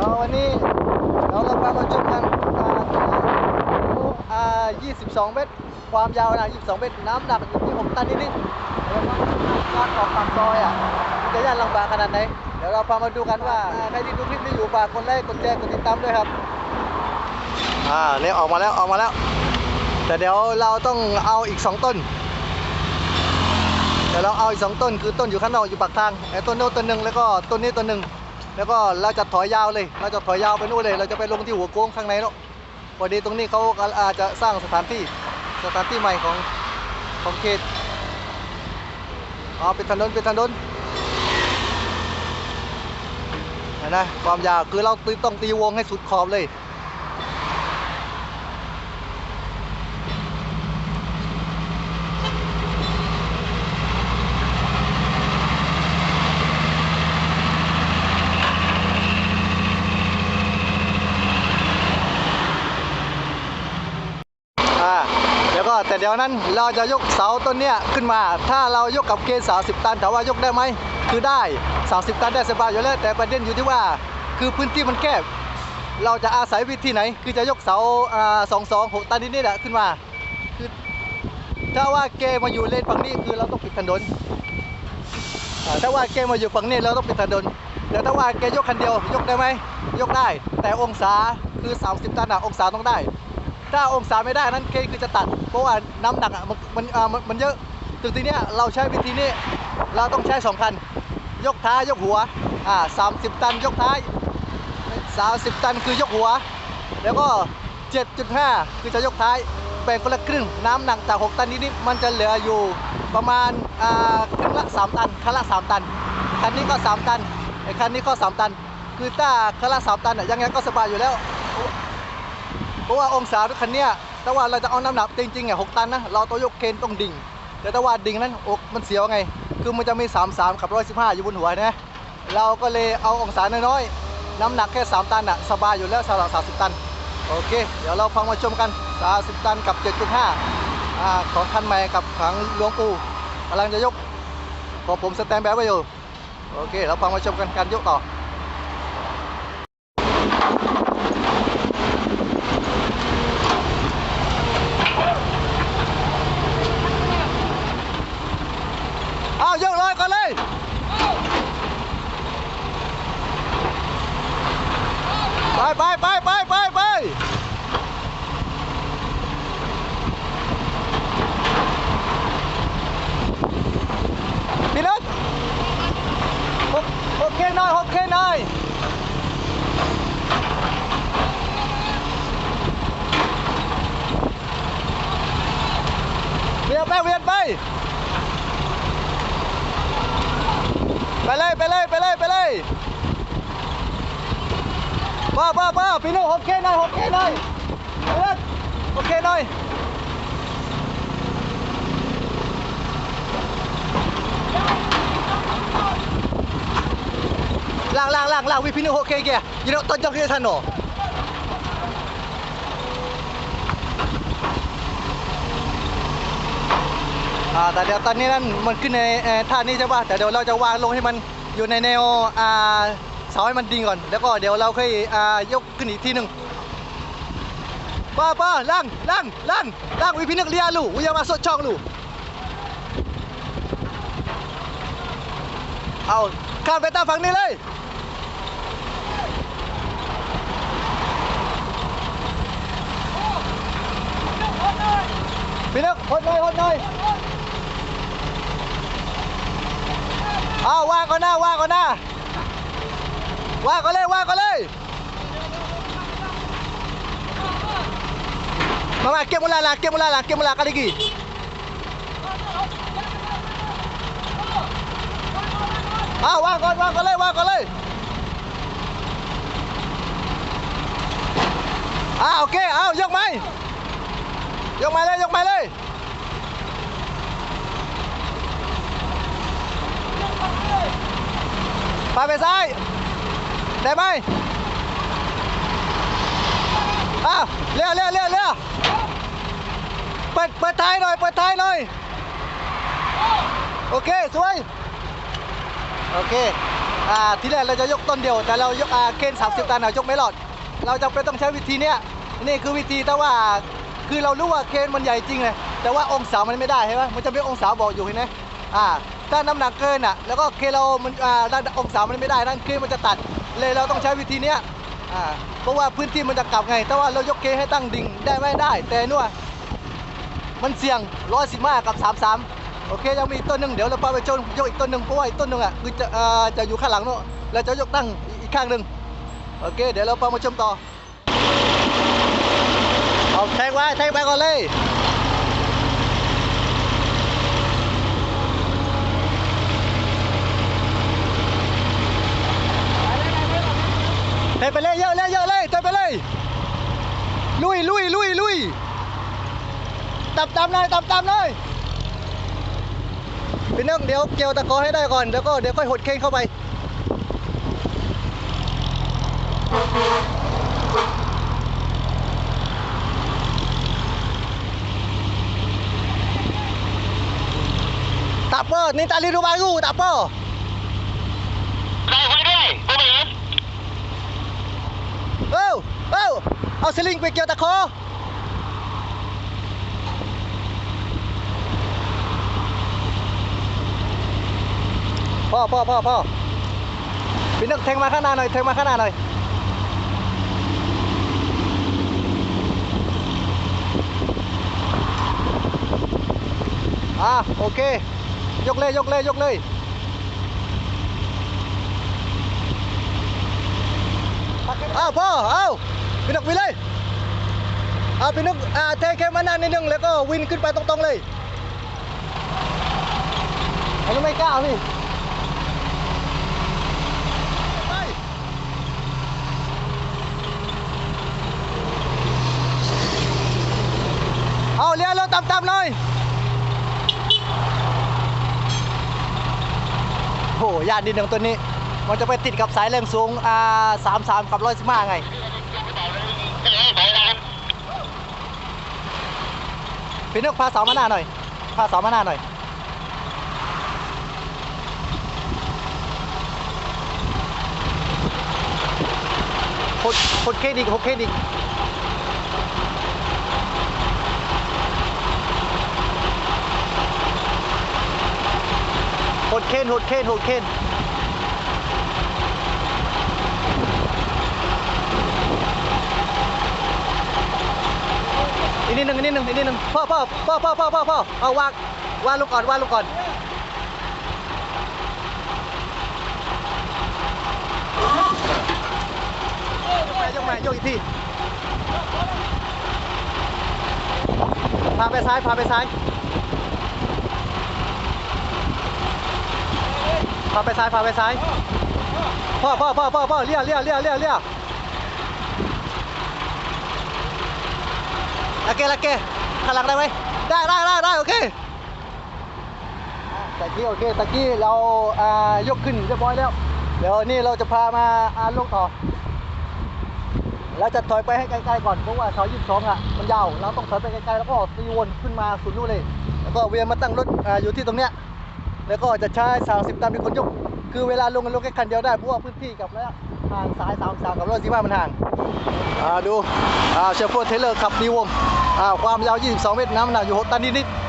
ดี๋ยววันนี้เราเรามาชมกันอ่าอ่า22 เมตร ความยาวนะ22 เมตร น้ำหนักอยู่ที่6ตันนิดๆแล้วก็การออกปากซอยอะมันจะยากลำบากขนาดไหน เดี๋ยวเราพามาดูกันว่าใครที่ดูคลิปนี้อยู่ฝากกดไลค์กดแชร์กดติดตามด้วยครับ อ่าเนี่ยออกมาแล้วออกมาแล้ว แต่เดี๋ยวเราต้องเอาอีก 2 ต้นเดี๋ยวเราเอาอีกสองต้นคือต้นอยู่ข้างนอกอยู่ปากทางไอ้ต้นโน้นต้นหนึ่งแล้วก็ต้นนี้ต้นหนึ่ง แล้วก็เราจะถอยยาวเลย เราจะถอยยาวไปนู่นเลย เราจะไปลงที่หัวโค้งข้างในเนาะพอดีตรงนี้เขาอาจจะสร้างสถานที่สถานที่ใหม่ของของเขตอ๋อเป็นถนนเป็นถนนเห็นไหมความยาวคือเราต้องตีวงให้สุดขอบเลย อ่าเดี๋ยวก็ แต่เดี๋ยวนั้นเราจะยกเสาต้นเนี้ยขึ้นมา ถ้าเรายกกับเกณฑ์30 ตันถามว่ายกได้ไหมคือได้ 30 ตันได้สบายอยู่แล้ว แต่ประเด็นอยู่ที่ว่า คือพื้นที่มันแคบเราจะอาศัยวิธีไหน คือจะยกเสาสองสองหกตันนิดๆอะขึ้นมาคือถ้าว่าเกมาอยู่เลนฝั่งนี้คือเราต้องปิดถนนถ้าว่าเกมาอยู่ฝั่งนี้เราต้องปิดถนนแต่ถ้าว่าเกยกคันเดียวยกได้ไหมยกได้ แต่องศาคือ 30 ตันอะองศาต้องได้ ถ้าองศาไม่ได้นั้นเคคือจะตัด เพราะว่าน้ำหนักอะมันมันอ่ามันเยอะถึงทีเนี้ยเราใช้วิธีนี้เราต้องใช้สองคัน ยกท้ายยกหัวอ่าสามสิบตันยกท้ายสามสิบตันคือยกหัว แล้วก็7.5คือจะยกท้ายแบ่งคนละครึ่งน้ำหนักจาก6ตันนิดๆมันจะเหลืออยู่ประมาณอ่าครึ่งละ3ตันคันละ3ตันคันนี้ก็3ตันไอ้คันนี้ก็3ตัน คือถ้าคันละ3ตันอะยังไงก็สบายอยู่แล้ว เพราะว่าองศารถคันเนี้ยแต่ว่าเราจะเอาน้ำหนักจริงๆอะหกตันนะเราต้องยกเคนต้องดิ่ง แต่ถ้าว่าดิ่งนั้นอกมันเสียวไง คือมันจะมี 33 กับ 115 อยู่บนหัวนะเราก็เลยเอาองศาน้อยๆน้ำหนักแค่ 3 ตันอะสบายอยู่แล้วสำหรับ30 ตัน โอเค เดี๋ยวเราฟังมาชมกัน 30 ตันกับ 7.5อ่าของคันใหม่กับขังหลวงปู่กำลังจะยกขอผมสแตนแบบไว้อยู่โอเค เราฟังมาชมกันการยกต่อ เอายกเลยก่อนเลย ไปไปไปไปไปไปพี่นัทโอเคหน่อยโอเคหน่อยเวียนไปเวียนไป ไป เลยไปเลยไปเลยไปเลยป้าป้าป้าพี่นุโอเคหน่อยโอเคหน่อยไปเลยโอเคหน่อยล่างล่างล่างล่างวิพี่นุโอเคแกยร์ยี่ห้อต้นจอกที่ทันโนอาแต่เดี๋ยวตอนนี้นั่นมันขึ้นในท่านี้ใช่ป่ะแต่เดี๋ยวเราจะวางลงให้มันอยู่ในแนวอ่าเสาให้มันดิ่งก่อน แล้วก็เดี๋ยวเราค่อยอ่ายกขึ้นอีกทีหนึ่งป้าป้าล่างล่างล่างล่างวิพี่นึกเลียลูกวิยามาสดช่องลูกเอาข้ามไปตามฝั่งนี้เลยพี่นึกหดหน่อยหดหน่อยเอาว่างก่อนหน่อนหน้าว่างก่อนเลย ว่างก่อนเลยมามาเก็บมูลาละเก็บมูลาละเก็บมูลากัน lagi เอาว่างก่อนว่างก่อนเลยว่างก่อนเลยอ่าโอเคเอายก ไปไปซ้าย ได้ไหมอ้าวเร็วเร็วเร็วเร็วเปิดเปิดท้ายหน่อย เปิดท้ายหน่อย โอเค สวย โอเค อ่า ทีแรกเราจะยกต้นเดียว แต่เรายกอ่าเคน30ตันเรายกไม่รอด เราจะเป็นต้องใช้วิธีเนี้ย นี่คือวิธีแต่ว่า คือเรารู้ว่าเคนมันใหญ่จริงเลย แต่ว่าองศามันไม่ได้ใช่ไหมมันจะมีองศาบอกอยู่เห็นไหมอ่า ถ้าน้ำหนักเกินอะแล้วก็เคเรามันอ่าด้านองศามันไม่ได้นั่นเคนมันจะตัด เลยเราต้องใช้วิธีเนี้ยอ่าเพราะว่าพื้นที่มันจะกลับไงแต่ว่าเรายกเคให้ตั้งดิ่งได้ไม่ได้ แต่นู่นมันเสี่ยง115กับ33โอเคยังมีต้นหนึ่งเดี๋ยวเราพาไปชนยกอีกต้นหนึ่งเพราะว่าอีกต้นหนึ่งอะคือจะอ่าจะอยู่ข้างหลังโน่นเราจะยกตั้งอีกข้างหนึ่งโอเค เดี๋ยวเราพามาชมต่อเอาแทงไว้แทงไปก่อนเลย แทงไปเลยเยอะเลยเยอะเลยแทงไปเลย ลุยลุยลุยลุยตับตามเลยตับตามเลยพี่นึกเดี๋ยวเกี่ยวตะกอให้ได้ก่อนเดี๋ยวก็เดี๋ยวค่อยหดเข่งเข้าไป Tak apa, ni tali dua baru, tak apa. Dah boleh dah. Boleh. Oh, oh. เอาลิงไปเกี่ยวตะขอพ่อพ่อพ่อพ่อพี่นึ กแทงมาข้างหน้าหน่อยแทงมาข้างหน้าหน่อยอะโอเคยกเลยยกเลยยกเลยอ้าวพ่ออ้าว พี่นกวินเลยอ้าพี่นึกอ่าเทแค่มาหน้านิดนึงแล้วก็วินขึ้นไปตรงๆเลยอันนี้ไม่กล้าพี่เอาเลี้ยรถต่ำๆหน่อยโอ้ยานดินของตัวนี้ มันจะไปติดกับสายแรงสูงอ่าสามสามกับร้อยสิบห้าไง พี่นึกพาสาวมาหน้าหน่อย พาสาวมาหน้าหน่อย หดหดเครดิตหดเครดิตหดเคนหดเคนหดเคนอีก นิดนึงอีกนิดนึงอีกนิดนึงพ่อพ่อพ่อพ่อพ่อพ่อพ่อเอาวางวางลงก่อนวางลงก่อนยกมายกอีกทีพาไปซ้ายพาไปซ้ายพาไปซ้ายพาไปซ้ายพ่อพ่อพ่อพ่อพ่อเลี้ยวเลี้ยวเลี้ยวเลี้ยว โอเคโอเคข้างหลังได้ไหมได้ได้ได้ได้โอเคตะกี้โอเคตะกี้เราอ่ายกขึ้นเรียบร้อยแล้ว เดี๋ยวนี่เราจะพามาอ่าลงต่อแล้วจะถอยไปให้ไกลๆก่อนเพราะว่าเสายี่สิบสองอะมันยาวเราต้องถอยไปไกลๆแล้วก็ตีวนขึ้นมาสุดนู่นเลย แล้วก็เวียนมาตั้งรถอ่าอยู่ที่ตรงเนี้ยแล้วก็จะใช้สาวสิบตันเป็นคนยก คือเวลาลงกันลงแค่คันเดียวได้เพราะว่าพื้นที่กับระยะห่างสายสามสามกับรถสิบห้ามันห่าง ดูเชฟเชฟโฟเทเลอร์ขับดีวมความยาว 22 เมตรน้ำหนักอยู่ 6 ตันนิดๆ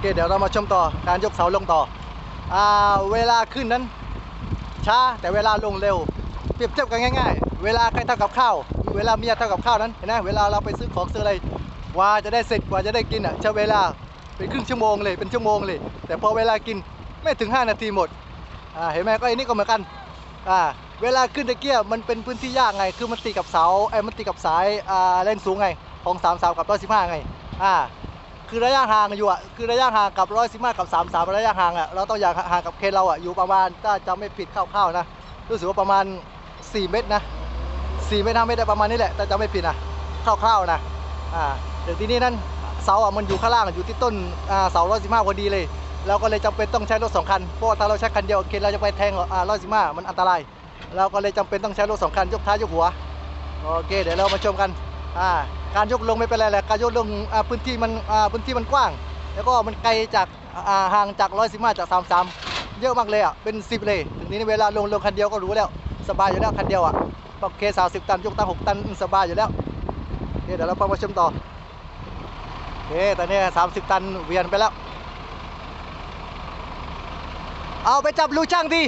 เคเดี๋ยวเรามาชมต่อการยกเสาลงต่ออเวลาขึ้นนั้น ช้าแต่เวลาลงเร็ว เปรียบเทียบกันง่าย ๆ เวลาใครทำกับข้าว เวลาเมียทำกับข้าวนั้นเห็นไหมเวลาเราไปซื้อของซื้ออะไรกว่าจะได้เสร็จกว่าจะได้กินอะใช้เวลาเป็นครึ่งชั่วโมงเลยเป็นชั่วโมงเลย แต่พอเวลากินไม่ถึง 5 นาทีหมดอ่าเห็นไหมก็ไอ้นี่ก็เหมือนกันอ่าเวลาขึ้นตะเกียบมันเป็นพื้นที่ยากไง คือมันติดกับเสาไอ้มันติดกับสายอ่าแรงสูงไงของ3 3กับ115ไงอ่า คือระยะห่างอยู่อะคือระยะห่างกับร้อยสิบห้ากับสามสามระยะห่างอะเราต้องอยากห่างกับเคนเราอะอยู่ประมาณถ้าจำไม่ผิดคร่าวๆนะรู้สึกว่าประมาณ 4 เมตรนะ4เมตรห้าเมตรได้ประมาณนี้แหละแต่จำไม่ผิดนะคร่าวๆนะอ่าเดี๋ยวทีนี้นั้นเสาอะมันอยู่ข้างล่างอยู่ที่ต้นอ่าเสาร้อยสิบห้าพอดีเลยเราก็เลยจำเป็นต้องใช้รถสองคันเพราะถ้าเราใช้คันเดียวเคเราจะไปแทงอ่าร้อยสิบห้ามันอันตรายเราก็เลยจำเป็นต้องใช้รถสองคันยกท้ายยกหัวโอเคเดี๋ยวเรามาชมกันอ่า การยกลงไม่เป็นไรแหละการยกลงพื้นที่มันพื้นที่มันกว้าง แล้วก็มันไกลจากห่างจากร้อยสิบห้าจากสามสามเยอะมากเลยอะเป็นสิบเลยถึงนี้เวลาลงลงคันเดียวก็รู้แล้ว สบายอยู่แล้วคันเดียวอะโอเคสามสิบตันยกตั้งหกตันสบายอยู่แล้วเดี๋ยวเราไปมาชมต่อโอเคตอนนี้สามสิบตันเวียนไปแล้ว เอาไปจับลูกช่างที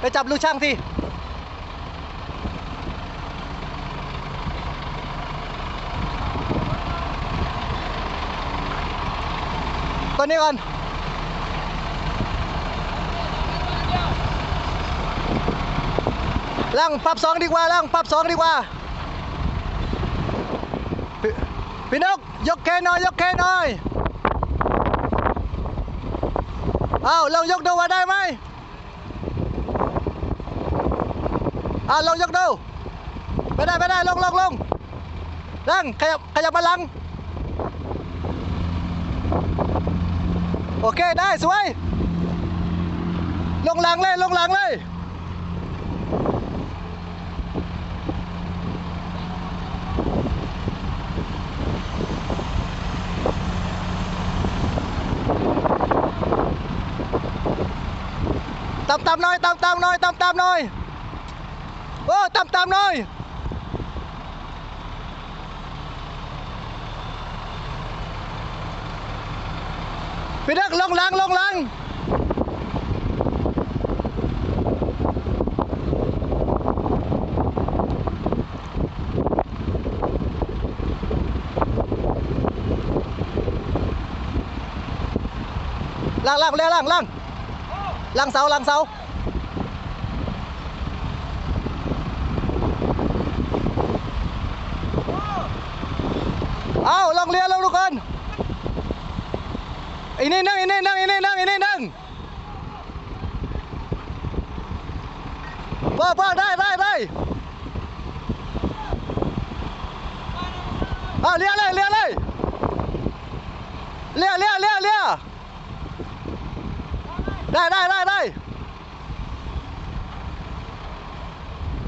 ไปจับลูกช่างที ตัวนี้ก่อนล่างปรับสองดีกว่าล่างปรับสองดีกว่าพี่นกยกแค่หน่อยยกแค่หน่อยเอาลองยกดูว่าได้ไหมอ่าลองยกดูไม่ได้ไม่ได้ลงลงลงลังขยับขยับมาลัง ok, đây, xuống đây. Lông lên, lông làng lên. Tăm tăm nôi tăm tăm nôi tăm tăm nôi ô tăm tăm nôi Phi Đức lông lăng lông lăng. Lăng lăng leo lăng lăng. Lăng sau lăng sau. Ao oh, lăng lia lăng luôn con. Ini nang, ini nang, ini nang, ini nang. Ba, ba, đây, đây, đây. À, lia lên, lia lên. Lia, lia, lia, lia. Đây, đây, đây, đây.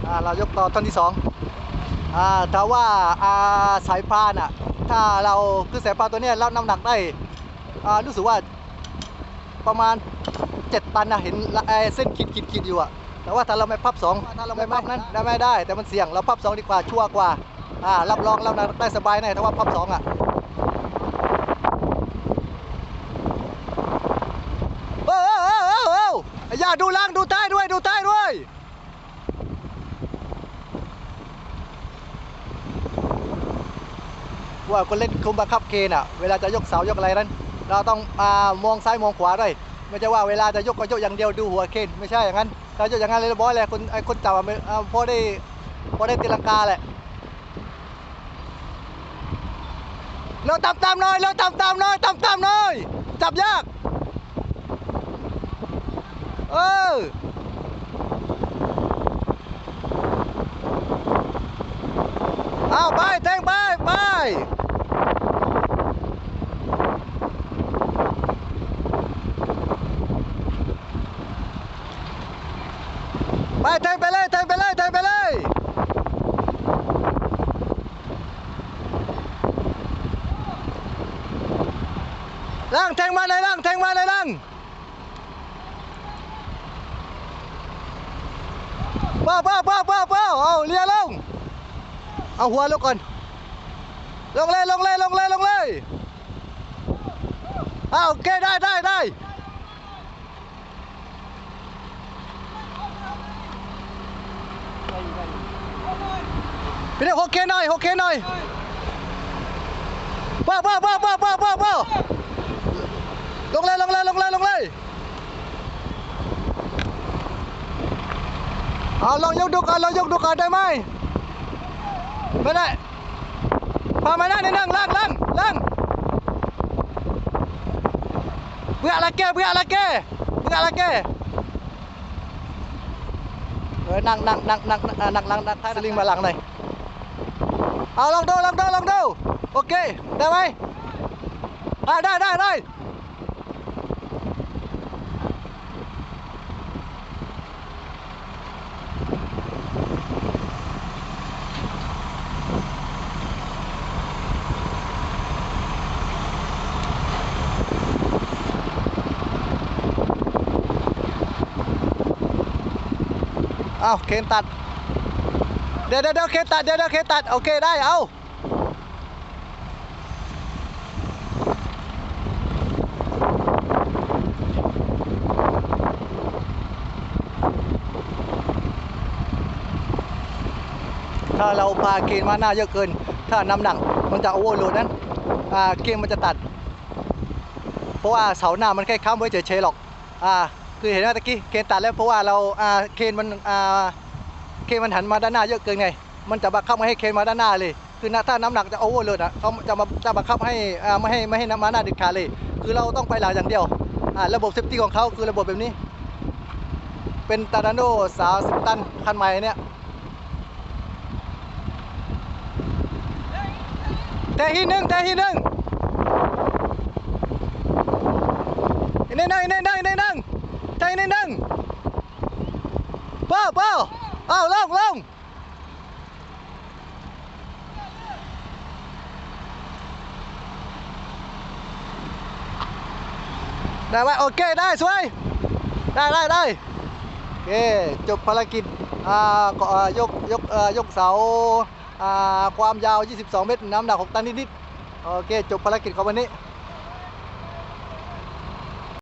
อ่าเรายกต่อท่อนที่2อ่าถ้าว่าอ่าสายพานอะ ถ้าเราคือสายพานตัวเนี้ยรับน้ำหนักได้ รู้สึกว่าประมาณ 7 ตันนะเห็นละเอ่อเส้นขีดขีดขีดอยู่อะแต่ว่าถ้าเราไม่พับสองถ้าเราไม่พับนั้นได้ไม่ได้ แต่มันเสี่ยงเราพับสองดีกว่าชัวร์กว่าอ่ารับรองเราได้สบายแน่ถ้าว่าพับสองอะโอ้โอ้โอ้โอ้โอ้อย่าดูล่างดูใต้ด้วยดูใต้ด้วยว่าคนเล่นคุมบังคับเคนอะเวลาจะยกเสายกอะไรนั้น เราต้องมามองซ้ายมองขวาด้วยไม่ใช่ว่าเวลาจะยกก็ยกอย่างเดียวดูหัวเคนไม่ใช่อย่างนั้นถ้ายกอย่างนั้นเลยบอยแหละคนไอ้คนจับมาพอได้พอได้ตีลังกาแหละเราตามตามหน่อยเราตามตามหน่อยตามตามหน่อยจับยากเออเอาไปแทงไปไปแทงไปเลยแทงไปเลยแทงไปเลยล่างแทง มาเลยล่างแทงมาเลยล่างป้าป้าป้าป้าป้าเอาเลียลง เอาหัวลงก่อน ลงเลยลงเลยลงเลยลงเลยเอาโอเคได้ได้ได้พี่เด็กโอเคหน่อยโอเคหน่อยป้าป้าป้าป้าป้าป้าป้า ลงเลยลงเลยลงเลยลงเลยเอาลองยกดูก่อนลองยกดูก่อนได้ไหมไม่ได้พามาหน้านี่นั่งล่างล่างล่างเบื่ออะไรแกเบื่ออะไรแกเบื่ออะไรแกเออนั่งนั่งนั่งนั่งนั่งนั่งนั่งนั่งท้ายสลิงมาหลังหน่อยเอาลองดูลองดูลองดูโอเคได้ไหมได้ได้ได้ เอาเคนตัด เดี๋ยวเดี๋ยวเคนตัด เดี๋ยวเดี๋ยวเคนตัด โอเคได้เอาถ้าเราพาเคนมาหน้าเยอะเกิน ถ้าน้ำหนักมันจะโอเวอร์โหลดนั้นอ่าเคนมันจะตัด เพราะว่าเสาหน้ามันแค่ค้ำไว้เฉยๆหรอก อ่า คือเห็นไหมตะกี้เคนตัดแล้วเพราะว่าเราอ่าเคนมันอ่าเคนมันหันมาด้านหน้าเยอะเกินไง มันจะบังคับไม่ให้เคนมาด้านหน้าเลย คือถ้าน้ำหนักจะโอเวอร์เลยนะเขาจะมาจะบังคับให้อ่าไม่ให้ไม่ให้น้ำมาหน้าเด็ดขาดเลย คือเราต้องไปหลังอย่างเดียวอ่าระบบเซฟตี้ของเขาคือระบบแบบนี้ เป็นตาดานโดสาวสิบตันคันใหม่เนี่ยแต่ทีหนึ่งแต่ทีหนึ่งอีกนิดนึงอีกนิดนึงอีกนิดนึงใจนิดนึง เป้าเป้าเอาลงลงได้ไหมโอเคได้สวย ได้ได้ได้โอเคจบภารกิจอ่าก็ยกยกเอ่อยกเสาอ่าความยาว 22 เมตร น้ำหนัก 6 ตันนิดๆโอเค จบภารกิจของวันนี้